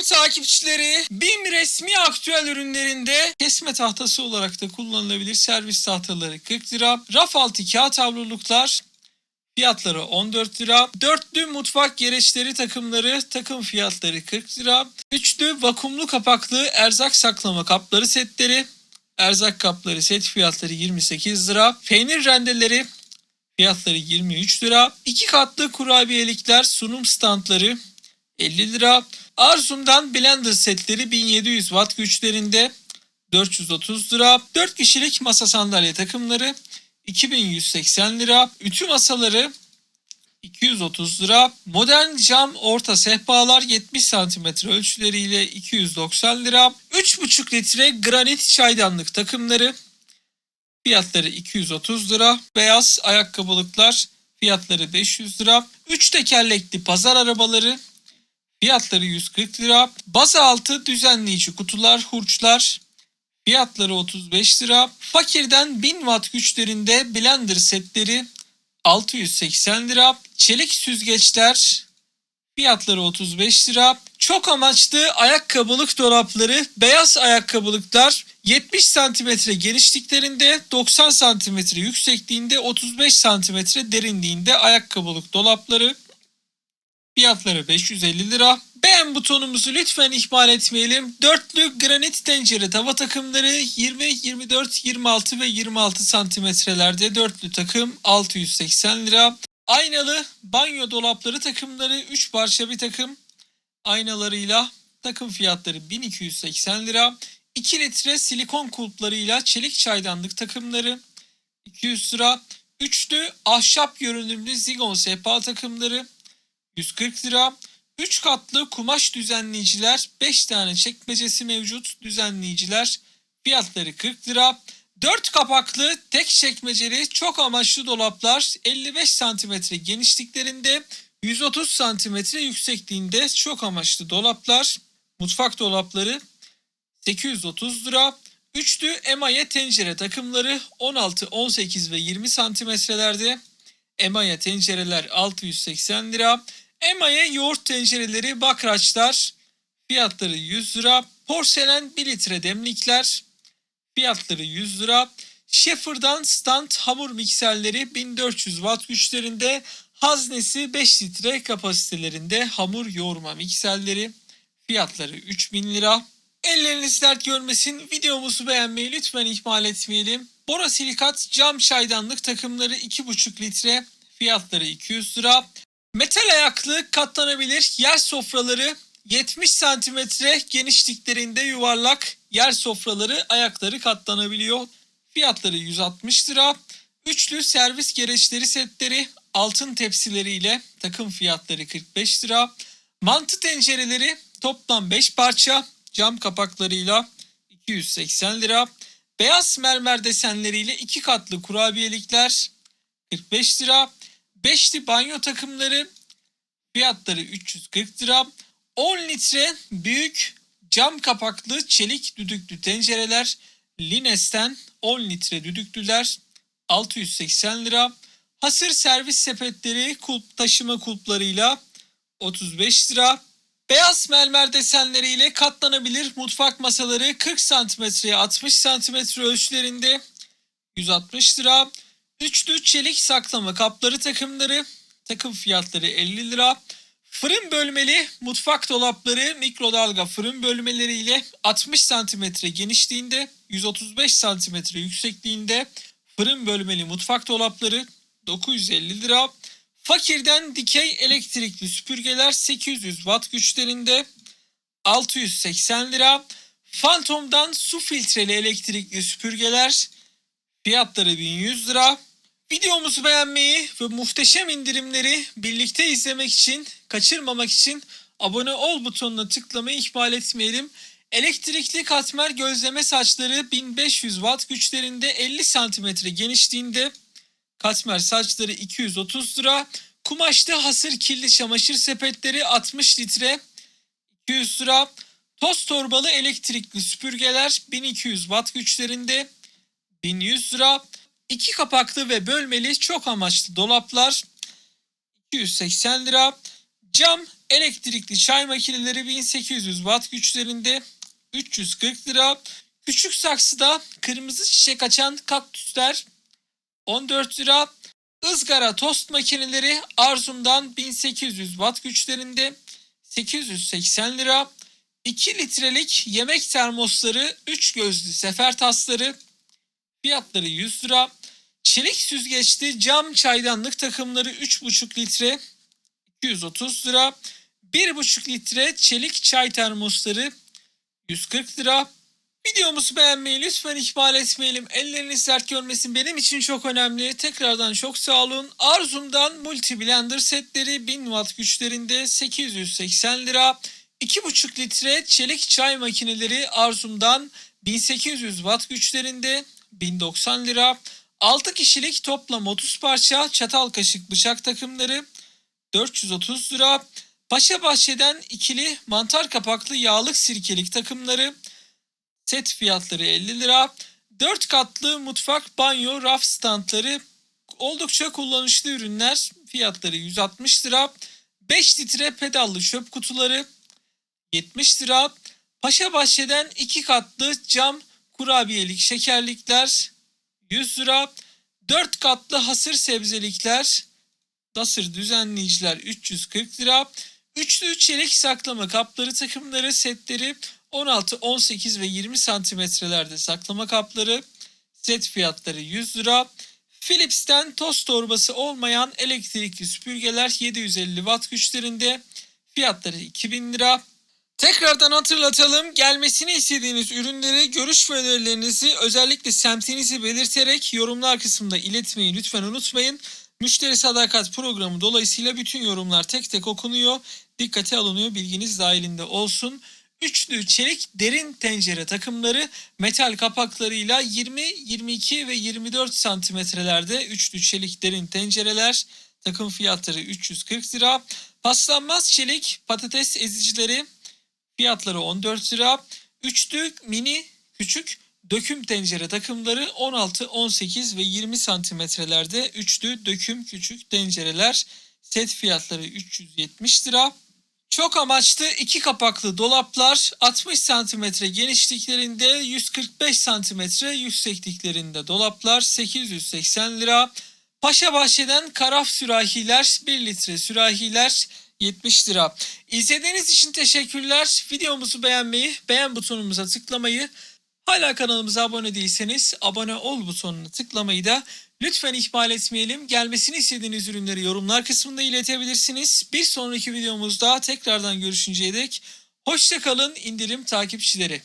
Selam takipçileri. BİM resmi aktüel ürünlerinde kesme tahtası olarak da kullanılabilir servis tahtaları 40 lira. Raf altı kağıt havluluklar fiyatları 14 lira. Dörtlü mutfak gereçleri takımları takım fiyatları 40 lira. Üçlü vakumlu kapaklı erzak saklama kapları setleri erzak kapları set fiyatları 28 lira. Peynir rendeleri fiyatları 23 lira. İki katlı kurabiyelikler sunum standları 50 lira. Arzum'dan blender setleri 1700 watt güçlerinde 430 lira. 4 kişilik masa sandalye takımları 2180 lira. Ütü masaları 230 lira. Modern cam orta sehpalar 70 cm ölçüleriyle 290 lira. 3,5 litre granit çaydanlık takımları fiyatları 230 lira. Beyaz ayakkabılıklar fiyatları 500 lira. 3 tekerlekli pazar arabaları Fiyatları 140 lira. Baza altı düzenleyici kutular, hurçlar. Fiyatları 35 lira. Fakirden 1000 watt güçlerinde blender setleri 680 lira. Çelik süzgeçler fiyatları 35 lira. Çok amaçlı ayakkabılık dolapları, beyaz ayakkabılıklar 70 cm genişliklerinde, 90 cm yüksekliğinde, 35 cm derinliğinde ayakkabılık dolapları Fiyatları 550 lira. Beğen butonumuzu lütfen ihmal etmeyelim. Dörtlü granit tencere tava takımları 20, 24, 26 ve 26 santimetrelerde dörtlü takım 680 lira. Aynalı banyo dolapları takımları 3 parça bir takım aynalarıyla takım fiyatları 1280 lira. 2 litre silikon kulplarıyla çelik çaydanlık takımları 200 lira. Üçlü ahşap görünümlü zigon sehpa takımları 140 lira. 3 katlı kumaş düzenleyiciler 5 tane çekmecesi mevcut düzenleyiciler fiyatları 40 lira. 4 kapaklı tek çekmeceli çok amaçlı dolaplar 55 cm genişliklerinde 130 cm yüksekliğinde çok amaçlı dolaplar mutfak dolapları 830 lira. Üçlü emaye tencere takımları 16, 18 ve 20 santimetrelerde. Emaye tencereler 680 lira. Emaye yoğurt tencereleri bakraçlar fiyatları 100 lira. Porselen 1 litre demlikler fiyatları 100 lira. Schaefer'dan stand hamur mikserleri 1400 watt güçlerinde haznesi 5 litre kapasitelerinde hamur yoğurma mikserleri fiyatları 3000 lira. Elleriniz dert görmesin. Videomuzu beğenmeyi lütfen ihmal etmeyelim. Borasilikat cam çaydanlık takımları 2,5 litre fiyatları 200 lira. Metal ayaklı katlanabilir yer sofraları 70 santimetre genişliklerinde yuvarlak yer sofraları ayakları katlanabiliyor. Fiyatları 160 lira. Üçlü servis gereçleri setleri altın tepsileriyle takım fiyatları 45 lira. Mantı tencereleri toplam 5 parça cam kapaklarıyla 280 lira. Beyaz mermer desenleriyle iki katlı kurabiyelikler 45 lira. Beşli banyo takımları fiyatları 340 lira. 10 litre büyük cam kapaklı çelik düdüklü tencereler Lines'ten 10 litre düdüklüler 680 lira. Hasır servis sepetleri kulp taşıma kulplarıyla 35 lira. Beyaz mermer desenleriyle katlanabilir mutfak masaları 40 santimetreye 60 santimetre ölçülerinde 160 lira. Üçlü çelik saklama kapları takımları takım fiyatları 50 lira. Fırın bölmeli mutfak dolapları mikrodalga fırın bölmeleriyle 60 santimetre genişliğinde 135 santimetre yüksekliğinde fırın bölmeli mutfak dolapları 950 lira. Fakirden dikey elektrikli süpürgeler 800 watt güçlerinde 680 lira. Phantom'dan su filtreli elektrikli süpürgeler fiyatları 1100 lira. Videomuzu beğenmeyi ve muhteşem indirimleri birlikte izlemek için, kaçırmamak için abone ol butonuna tıklamayı ihmal etmeyelim. Elektrikli katmer gözleme saçları 1500 watt güçlerinde 50 santimetre genişliğinde katmer saçları 230 lira. Kumaşlı hasır kirli çamaşır sepetleri 60 litre 200 lira. Toz torbalı elektrikli süpürgeler 1200 watt güçlerinde 1100 lira. İki kapaklı ve bölmeli çok amaçlı dolaplar 280 lira. Cam Elektrikli çay makineleri 1800 watt güçlerinde 340 lira. Küçük saksıda kırmızı çiçek açan kaktüsler 14 lira. Izgara tost makineleri Arzum'dan 1800 watt güçlerinde 880 lira. 2 litrelik yemek termosları 3 gözlü sefer tasları fiyatları 100 lira. Çelik süzgeçli cam çaydanlık takımları 3,5 litre 230 lira. 1,5 litre çelik çay termosları 140 lira. Videomuzu beğenmeyi lütfen ihmal etmeyelim. Elleriniz dert görmesin benim için çok önemli. Tekrardan çok sağ olun. Arzum'dan multi blender setleri 1000 watt güçlerinde 880 lira. 2,5 litre çelik çay makineleri Arzum'dan 1800 watt güçlerinde 1090 lira. 6 kişilik toplam 30 parça çatal kaşık bıçak takımları 430 lira. Paşa Bahçe'den ikili mantar kapaklı yağlık sirkelik takımları set fiyatları 50 lira. 4 katlı mutfak banyo raf standları oldukça kullanışlı ürünler fiyatları 160 lira. 5 litre pedallı çöp kutuları 70 lira. Paşa Bahçe'den 2 katlı cam kurabiyelik şekerlikler 100 lira. 4 katlı hasır sebzelikler Dasır düzenleyiciler 340 lira. Üçlü çelik saklama kapları takımları setleri 16, 18 ve 20 santimetrelerde saklama kapları set fiyatları 100 lira. Philips'ten toz torbası olmayan elektrikli süpürgeler 750 watt güçlerinde fiyatları 2000 lira. Tekrardan hatırlatalım. Gelmesini istediğiniz ürünleri, görüş ve önerilerinizi özellikle semtinizi belirterek yorumlar kısmında iletmeyi lütfen unutmayın. Müşteri sadakat programı dolayısıyla bütün yorumlar tek tek okunuyor. Dikkate alınıyor bilginiz dahilinde olsun. Üçlü çelik derin tencere takımları metal kapaklarıyla 20, 22 ve 24 santimetrelerde üçlü çelik derin tencereler takım fiyatları 340 lira. Paslanmaz çelik patates ezicileri fiyatları 14 lira. Üçlü mini küçük döküm tencere takımları 16, 18 ve 20 santimetrelerde üçlü döküm küçük tencereler set fiyatları 370 lira. Çok amaçlı iki kapaklı dolaplar 60 santimetre genişliklerinde 145 santimetre yüksekliklerinde dolaplar 880 lira. Paşa Bahçe'den karaf sürahiler 1 litre sürahiler 70 lira. İzlediğiniz için teşekkürler. Videomuzu beğenmeyi, beğen butonumuza tıklamayı, hala kanalımıza abone değilseniz abone ol butonuna tıklamayı da lütfen ihmal etmeyelim. Gelmesini istediğiniz ürünleri yorumlar kısmında iletebilirsiniz. Bir sonraki videomuzda tekrardan görüşünceye dek hoşçakalın indirim takipçileri.